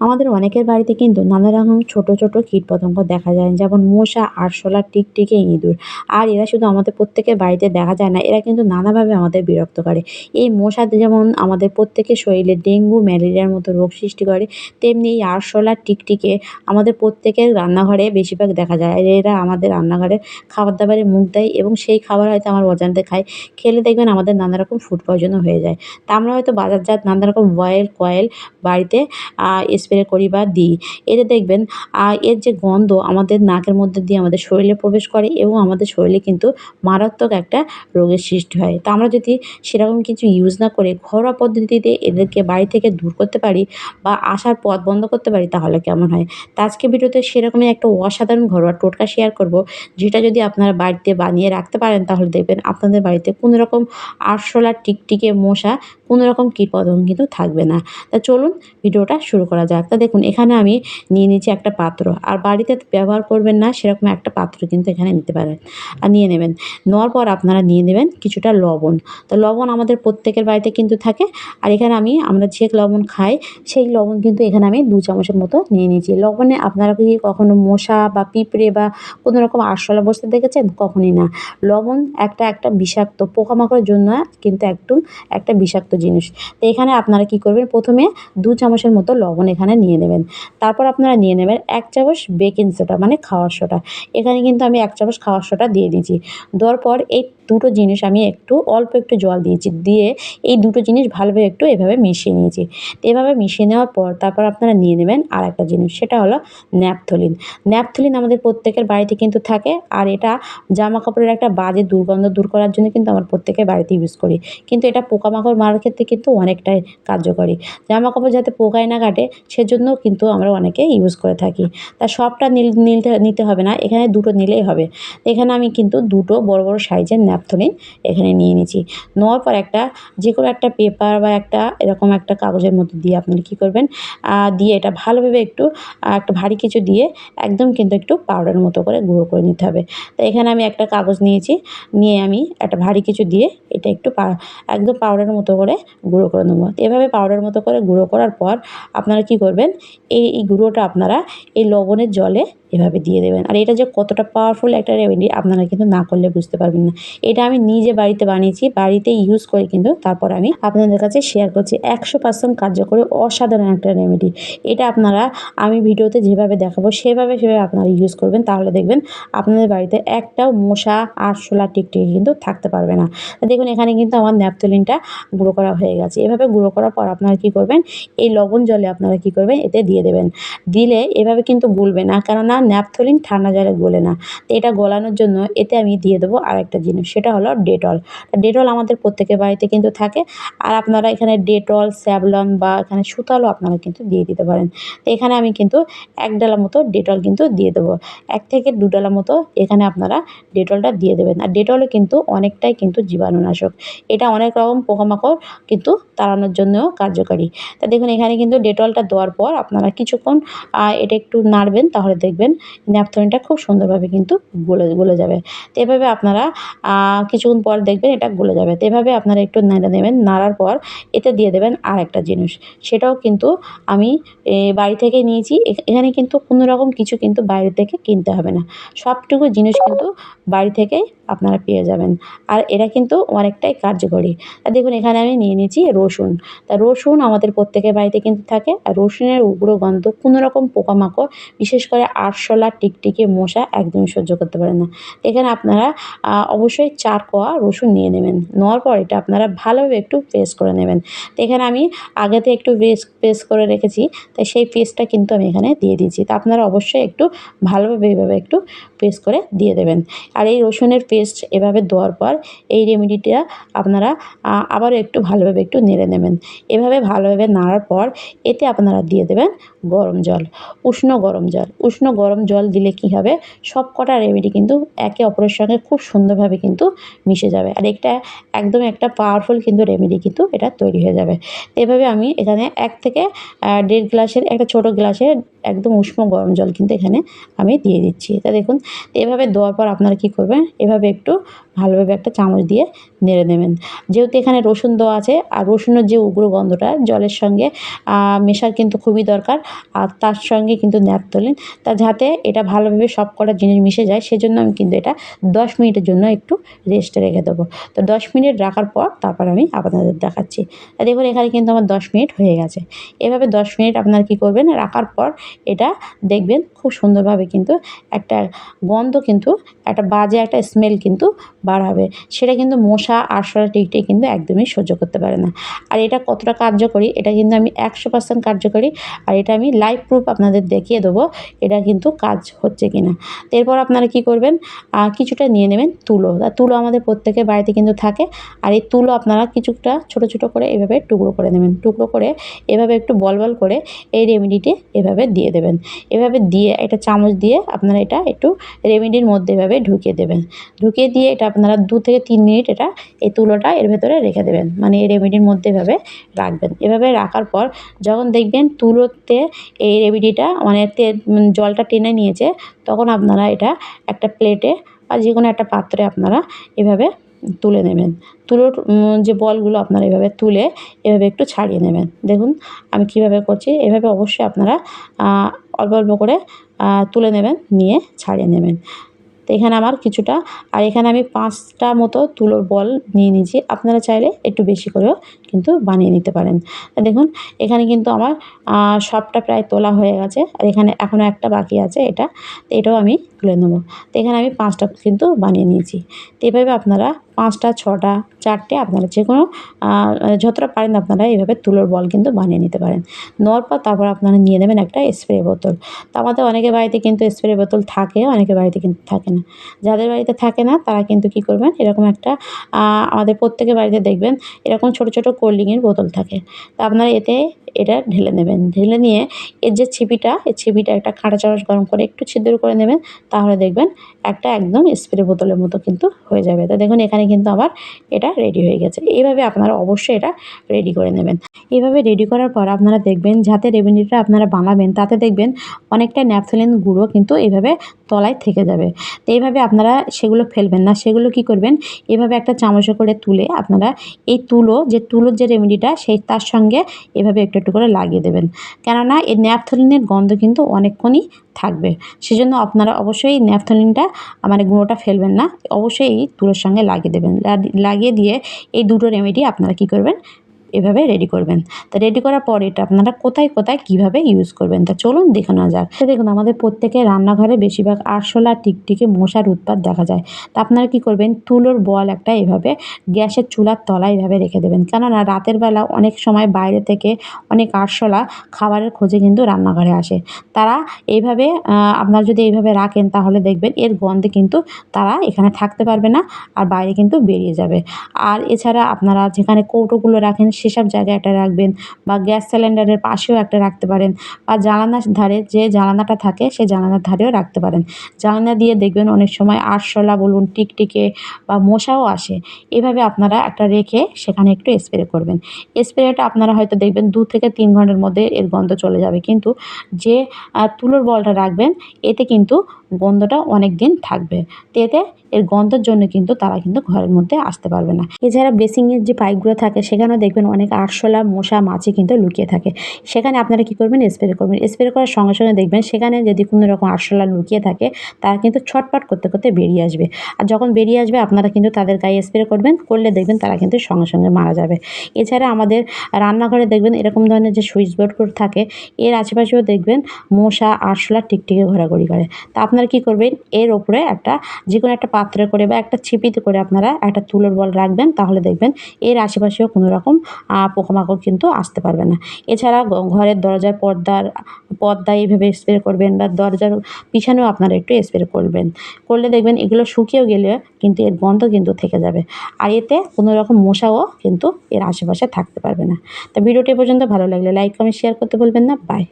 আমাদের অনেকের বাড়িতে কিন্তু নানা রকম ছোটো, ছোট কীটপতঙ্গ দেখা যায়, যেমন মশা, আরশোলা, টিকটিকি, ইঁদুর। আর এরা শুধু আমাদের প্রত্যেকের বাড়িতে দেখা যায় না, এরা কিন্তু নানাভাবে আমাদের বিরক্ত করে। এই মশা যেমন আমাদের প্রত্যেকের শরীরে ডেঙ্গু, ম্যালেরিয়ার মতো রোগ সৃষ্টি করে, তেমনি এই আরশোলা, টিকটিকে আমাদের প্রত্যেকের রান্নাঘরে বেশিরভাগ দেখা যায়। আর এরা আমাদের রান্নাঘরে খাবার দাবারে মুখ দেয় এবং সেই খাবার হয়তো আমার অজান্তে খাই খেলে দেখবেন আমাদের নানা রকম ফুড পয়জনও হয়ে যায়। তা আমরা হয়তো বাজারজাত নানা রকম অয়েল কয়েল বাড়িতে স্প্রে করি বা দিই। এতে দেখবেন এর যে গন্ধ আমাদের নাকের মধ্যে দিয়ে আমাদের শরীরে প্রবেশ করে এবং আমাদের শরীরে কিন্তু মারাত্মক একটা রোগের সৃষ্টি হয়। তা আমরা যদি সেরকম কিছু ইউজ না করে ঘরোয়া পদ্ধতিতে এদেরকে বাড়ি থেকে দূর করতে পারি বা আসার পথ বন্ধ করতে পারি, তাহলে কেমন হয়? তা আজকে ভিডিওতে সেরকমই একটা অসাধারণ ঘরোয়া টোটকা শেয়ার করব, যেটা যদি আপনারা বাড়িতে বানিয়ে রাখতে পারেন, তাহলে দেখবেন আপনাদের বাড়িতে কোনো রকম আরশোলা টিকটিকে মশা কোনো রকম কীটপতঙ্গ কিন্তু থাকবে না। তা চলুন ভিডিওটা শুরু করা যাক। তা দেখুন, এখানে আমি নিয়ে নিচ্ছি একটা পাত্র। আর বাড়িতে ব্যবহার করবেন না, সেরকম একটা পাত্র কিন্তু এখানে নিতে পারেন। আর নিয়ে নেবেন। নেওয়ার পর আপনারা নিয়ে নেবেন কিছুটা লবণ। তো লবণ আমাদের প্রত্যেকের বাড়িতে কিন্তু থাকে। আর এখানে আমি, আমরা যে লবণ খাই, সেই লবণ কিন্তু এখানে আমি দু চামচের মতো নিয়ে নিয়েছি। লবণে আপনারা কি কখনো মশা বা পিঁপড়ে বা কোনো রকম আরশোলা বসতে দেখেছেন? কখনই না। লবণ একটা একটা বিষাক্ত পোকামাকড়ের জন্য কিন্তু একটু একটা বিষাক্ত জিনিস। তো এখানে আপনারা কি করবেন? প্রথমে দু চামচের মতো লবণ এখানে নিয়ে নেবেন। তারপর আপনারা নিয়ে নেবেন এক চামচ বেকিং সোডা মানে খাওয়ার সোডা এখানে কিন্তু আমি এক চামচ খাওয়ার সোডা দিয়ে দিয়েছি। দেওয়ার পর এই দুটো জিনিস আমি একটু, অল্প একটু জল দিয়েছি, দিয়ে এই দুটো জিনিস ভালোভাবে একটু এভাবে মিশিয়ে নিয়েছি। এভাবে মিশিয়ে নেওয়ার পর তারপর আপনারা নিয়ে নেবেন আর একটা জিনিস, সেটা হলো ন্যাপথলিন। ন্যাপথলিন আমাদের প্রত্যেকের বাড়িতে কিন্তু থাকে, আর এটা জামা কাপড়ের একটা বাজে দুর্গন্ধ দূর করার জন্য কিন্তু আমার প্রত্যেকের বাড়িতে ইউজ করি। কিন্তু এটা পোকামাকড় মারার ক্ষেত্রে কিন্তু অনেকটাই কার্যকরী। জামা কাপড় যাতে পোকায় না কাটে, সেজন্য কিন্তু আমরা অনেকে ইউজ করে থাকি। তা সবটা নিতে হবে না, এখানে দুটো নিলেই হবে। এখানে আমি কিন্তু দুটো বড় বড় সাইজের ন্যাপথলিন এখানে নিয়ে নিয়েছি। নেওয়ার পর একটা যে কোনো একটা পেপার বা একটা এরকম একটা কাগজের মধ্যে দিয়ে আপনারা কী করবেন দিয়ে এটা ভালোভাবে একটু একটা ভারী কিছু দিয়ে একদম কিন্তু একটু পাউডার মতো করে গুঁড়ো করে নিতে হবে। তো এখানে আমি একটা কাগজ নিয়েছি, নিয়ে আমি একটা ভারী কিছু দিয়ে এটা একটু একদম পাউডারের মতো করে গুঁড়ো করে নেব। এভাবে পাউডার মতো করে গুঁড়ো করার পর আপনারা কী করবেন, এই এই গুঁড়োটা আপনারা এই লবণের জলে এভাবে দিয়ে দেবেন। আর এটা যে কতটা পাওয়ারফুল একটা রেমেডি আপনারা কিন্তু না করলে বুঝতে পারবেন না। এটা আমি নিজে বাড়িতে বানিয়েছি বাড়িতে ইউজ করে কিন্তু তারপর আমি আপনাদের কাছে শেয়ার করছি। একশো পার্সেন্ট কার্যকরী অসাধারণ একটা রেমেডি এটা আপনারা আমি ভিডিওতে যেভাবে দেখাবো, সেভাবে সেভাবে আপনারা ইউজ করবেন। তাহলে দেখবেন আপনাদের বাড়িতে একটাও মশা আরশোলা টিকটিকি কিন্তু থাকতে পারবে না। দেখুন, এখানে কিন্তু আমার ন্যাপথলিনটা গুঁড়ো করা হয়ে গেছে। এভাবে গুঁড়ো করার পর আপনারা কী করবেন, এই লবণ জলে আপনারা কী করবেন, এতে দিয়ে দেবেন। দিলে এভাবে কিন্তু গুলবে না, কেননা ন্যাপথলিন ঠান্ডা জলে গলে না। তো এটা গলানোর জন্য এতে আমি দিয়ে দেবো আরেকটা জিনিস। সেটা হলো ডেটল ডেটল আমাদের প্রত্যেকের বাড়িতে কিন্তু থাকে। আর আপনারা এখানে ডেটল স্যাভলন বা এখানে সুতালও আপনারা কিন্তু দিয়ে দিতে পারেন। তো এখানে আমি কিন্তু এক ডালা মতো ডেটল কিন্তু দিয়ে দেবো। এক থেকে দু ডালা মতো এখানে আপনারা ডেটলটা দিয়ে দেবেন। আর ডেটলও কিন্তু অনেকটাই কিন্তু জীবাণুনাশক। এটা অনেক রকম পোকামাকড় কিন্তু তাড়ানোর জন্যও কার্যকারী। তা দেখুন, এখানে কিন্তু ডেটলটা দেওয়ার পর আপনারা কিছুক্ষণ এটা একটু নাড়বেন, তাহলে দেখবেন ন্যাপথলিনটা খুব সুন্দরভাবে কিন্তু গলে গলে যাবে। তো এভাবে আপনারা কিছুক্ষণ পর দেখবেন এটা গলে যাবে। তো এভাবে আপনারা একটু নেড়ে দেবেন নাড়ার পর এতে দিয়ে দেবেন আর একটা জিনিস। সেটাও কিন্তু আমি বাড়ি থেকে নিয়েছি। এখানে কিন্তু কোনো রকম কিছু কিন্তু বাইরে থেকে কিনতে হবে না। সবটুকু জিনিস কিন্তু বাড়ি থেকেই আপনারা পেয়ে যাবেন। আর এরা কিন্তু অনেকটাই কার্যকরী। আর দেখুন, এখানে আমি নিয়ে নিয়েছি রসুন। তা রসুন আমাদের প্রত্যেকের বাড়িতে কিন্তু থাকে। আর রসুনের উগ্র গন্ধ কোনো রকম পোকামাকড়, বিশেষ করে আরশোলা, টিকটিকি, মশা একদমই সহ্য করতে পারে না। এখানে আপনারা অবশ্যই চার কোয়া রসুন নিয়ে নেবেন। নেওয়ার পর এটা আপনারা ভালোভাবে একটু পেস্ট করে নেবেন। তো এখানে আমি আগেতে একটু পেস্ট পেস্ট করে রেখেছি। তাই সেই পেস্টটা কিন্তু আমি এখানে দিয়ে দিয়েছি। তা আপনারা অবশ্যই একটু ভালোভাবে এইভাবে একটু পেস্ট করে দিয়ে দেবেন। আর এই রসুনের পেস্ট এভাবে দেওয়ার পর এই রেমেডিটা আপনারা আবারও একটু ভালোভাবে একটু নেড়ে নেবেন। এভাবে ভালোভাবে নাড়ার পর এতে আপনারা দিয়ে দেবেন গরম জল, উষ্ণ গরম জল। উষ্ণ গরম জল দিলে কী হবে? সব কটা রেমেডি কিন্তু একে অপরের সঙ্গে খুব সুন্দরভাবে কিন্তু মিশে যাবে। আর একটা একদম একটা পাওয়ারফুল কিন্তু রেমেডি কিন্তু এটা তৈরি হয়ে যাবে। এভাবে আমি এখানে এক থেকে দেড় গ্লাসের, একটা ছোটো গ্লাসে একদম উষ্ণ গরম জল কিন্তু এখানে আমি দিয়ে দিচ্ছি। তা দেখুন এভাবে দেওয়ার পর আপনারা কী করবেন? এভাবে একটু ভালোভাবে একটা চামচ দিয়ে নেড়ে নেবেন। যেহেতু এখানে রসুন দেওয়া আছে, আর রসুনের যে উগ্র গন্ধটা জলের সঙ্গে মেশার কিন্তু খুবই দরকার, আর তার সঙ্গে কিন্তু ন্যাপথলিন তা যাতে এটা ভালোভাবে সব কটা জিনিস মিশে যায়, সেজন্য আমি কিন্তু এটা দশ মিনিটের জন্য একটু রেস্টে রেখে দেবো। তো দশ মিনিট রাখার পর তারপর আমি আপনাদের দেখাচ্ছি। দেখুন, এখানে কিন্তু আমার দশ মিনিট হয়ে গেছে। এভাবে দশ মিনিট আপনারা কী করবেন? রাখার পর এটা দেখবেন খুব সুন্দরভাবে কিন্তু একটা গন্ধ কিন্তু, একটা বাজে একটা স্মেল কিন্তু বার হবে। সেটা কিন্তু মশা আরশোলা টিকটিকি কিন্তু একদমই সহ্য করতে পারে না। আর এটা কতটা কার্যকরী, এটা কিন্তু আমি একশো পার্সেন্ট কার্যকরী আর এটা আমি লাইভ প্রুফ আপনাদের দেখিয়ে দেবো এটা কিন্তু কাজ হচ্ছে কি না এরপর আপনারা কী করবেন? কিছুটা নিয়ে নেবেন তুলো। তা তুলো আমাদের প্রত্যেকের বাড়িতে কিন্তু থাকে আর এই তুলো আপনারা কিছুটা ছোটো ছোটো করে এভাবে টুকরো করে নেবেন। টুকরো করে এভাবে একটু বল বল করে এই রেমেডিটি এভাবে দিয়ে দেবেন। এভাবে দিয়ে এটা চামচ দিয়ে আপনারা এটা একটু রেমেডির মধ্যে এভাবে ঢুকিয়ে দেবেন। ঢুকিয়ে দিয়ে এটা আপনারা দু থেকে তিন মিনিট এটা এই তুলোটা এর ভেতরে রেখে দেবেন। মানে এই রেমেডির মধ্যে এভাবে রাখবেন। এভাবে রাখার পর যখন দেখবেন তুলোতে এই রেমেডিটা মানে জলটা টেনে নিয়েছে, তখন আপনারা এটা একটা প্লেটে বা যে কোনো একটা পাত্রে আপনারা এভাবে তুলে নেবেন। তুলোর যে বলগুলো আপনারা এভাবে তুলে এভাবে একটু ছাড়িয়ে নেবেন। দেখুন আমি কীভাবে করছি। এভাবে অবশ্যই আপনারা অল্প অল্প করে তুলে নেবেন, নিয়ে ছাড়িয়ে নেবেন। তো এখানে আমার কিছুটা, আর এখানে আমি পাঁচটা মতো তুলোর বল নিয়ে নিয়েছি। আপনারা চাইলে একটু বেশি করেও কিন্তু বানিয়ে নিতে পারেন। দেখুন, এখানে কিন্তু আমার সবটা প্রায় তোলা হয়ে গেছে। আর এখানে এখনও একটা বাকি আছে এটা এটাও আমি তুলে নেব। তো এখানে আমি পাঁচটা কিন্তু বানিয়ে নিয়েছি। তো এভাবে আপনারা পাঁচটা, ছটা, চারটে আপনারা যে কোনো যতটা পারেন আপনারা এইভাবে তুলোর বল কিন্তু বানিয়ে নিতে পারেন। নেওয়ার পর তারপর আপনারা নিয়ে নেবেন একটা স্প্রে বোতল। তো আমাদের অনেকের বাড়িতে কিন্তু স্প্রে বোতল থাকে, অনেকের বাড়িতে কিন্তু থাকে না। যাদের বাড়িতে থাকে না, তারা কিন্তু কী করবেন, এরকম একটা আমাদের প্রত্যেকের বাড়িতে দেখবেন, এরকম ছোটো ছোটো কোল্ড ড্রিঙ্কের বোতল থাকে। তা আপনারা এতে, এটা ঢেলে নেবেন। ঢেলে নিয়ে এর যে ছিপিটা এই ছিপিটা একটা কাঁটা চামচ গরম করে একটু ছিদ্র করে নেবেন, তাহলে দেখবেন একটা একদম স্প্রে বোতলের মতো কিন্তু হয়ে যাবে। তো দেখুন, এখানে কিন্তু আমার এটা রেডি হয়ে গেছে। এইভাবে আপনারা অবশ্যই এটা রেডি করে নেবেন। এইভাবে রেডি করার পর আপনারা দেখবেন, যাতে রেমেডিটা আপনারা বানাবেন, তাতে দেখবেন অনেকটা ন্যাপথলিন গুঁড়ো কিন্তু এইভাবে তলায় থেকে যাবে। তো এইভাবে আপনারা সেগুলো ফেলবেন না। সেগুলো কি করবেন? এভাবে একটা চামচে করে তুলে আপনারা এই তুলো, যে তুলোর যে রেমেডিটা সেই তার সঙ্গে এভাবে একটু একটু করে লাগিয়ে দেবেন। কেননা এই ন্যাপথলিনের গন্ধ কিন্তু অনেকক্ষণই থাকবে। সেজন্য আপনারা অবশ্যই ন্যাফথলিনটা মানে গুঁড়োটা ফেলবেন না। অবশ্যই এই তুলোর সঙ্গে লাগিয়ে দেবেন। লাগিয়ে দিয়ে এই দুটো রেমেডি আপনারা কি করবেন? এভাবে রেডি করবেন। তা রেডি করার পর এটা আপনারা কোথায় কোথায়, কীভাবে ইউজ করবেন? তা চলুন দেখে নেওয়া যাক। তো দেখুন, আমাদের প্রত্যেকের রান্নাঘরে বেশিরভাগ আরশোলা, টিকটিকে, মশার উৎপাত দেখা যায়। তা আপনারা কী করবেন? তুলোর বল একটা এভাবে গ্যাসের চুলার তলায় এভাবে রেখে দেবেন। কেননা রাতের বেলা অনেক সময় বাইরে থেকে অনেক আরশোলা খাবারের খোঁজে কিন্তু রান্নাঘরে আসে। তারা এইভাবে আপনারা যদি এইভাবে রাখেন তাহলে দেখবেন এর গন্ধে কিন্তু তারা এখানে থাকতে পারবে না আর বাইরে কিন্তু বেরিয়ে যাবে। আর এছাড়া আপনারা যেখানে কৌটোগুলো রাখেন সেসব জায়গায় একটা রাখবেন বা গ্যাস সিলিন্ডারের পাশেও একটা রাখতে পারেন বা জানালার ধারে যে জানালাটা থাকে সেই জানালার ধারেও রাখতে পারেন। জানালা দিয়ে দেখবেন অনেক সময় আরশোলা বলুন, টিকটিকে বা মশাও আসে। এভাবে আপনারা একটা রেখে সেখানে একটু স্প্রে করবেন। স্প্রেটা আপনারা হয়তো দেখবেন দু থেকে তিন ঘণ্টার মধ্যে এর গন্ধ চলে যাবে। কিন্তু যে তুলোর বলটা রাখবেন, এতে কিন্তু গন্ধটা অনেক দিন থাকবে। তো এতে এর গন্ধের জন্য কিন্তু তারা কিন্তু ঘরের মধ্যে আসতে পারবে না। এছাড়া বেসিংয়ের যে পাইপগুলো থাকে সেখানেও দেখবেন অনেক আরশোলা মশা মাছি কিন্তু লুকিয়ে থাকে। সেখানে আপনারা কী করবেন? স্প্রে করবেন। স্প্রে করার সঙ্গে সঙ্গে দেখবেন সেখানে যদি কোনো রকম আরশোলা লুকিয়ে থাকে, তারা কিন্তু ছটপট করতে করতে বেরিয়ে আসবে। আর যখন বেরিয়ে আসবে, আপনারা কিন্তু তাদের গায়ে স্প্রে করবেন, করলে দেখবেন তারা কিন্তু সঙ্গে সঙ্গে মারা যাবে। এছাড়া আমাদের রান্নাঘরে দেখবেন এরকম ধরনের যে সুইচ বোর্ডগুলো থাকে, এর আশেপাশেও দেখবেন মশা আরশোলা টিকটিকে ঘোরাঘুরি করে। তা আপনারা কী করবেন? এর ওপরে একটা যে কোনো একটা পাত্রে করে বা একটা ছিপিতে করে আপনারা একটা তুলোর বল রাখবেন, তাহলে দেখবেন এর আশেপাশেও কোনো রকম পোকামাকড় কিন্তু আসতে পারবে না। এছাড়া ঘরের দরজার পর্দার, পর্দা এইভাবে স্প্রে করবেন বা দরজার পিছনেও আপনারা একটু স্প্রে করবেন। করলে দেখবেন এগুলো শুকিয়েও গেলে কিন্তু এর গন্ধ কিন্তু থেকে যাবে। আর এতে কোনো রকম মশাও কিন্তু এর আশেপাশে থাকতে পারবে না। তা ভিডিওটি পর্যন্ত ভালো লাগলে লাইক কমেন্ট শেয়ার করতে বলবেন না। বাই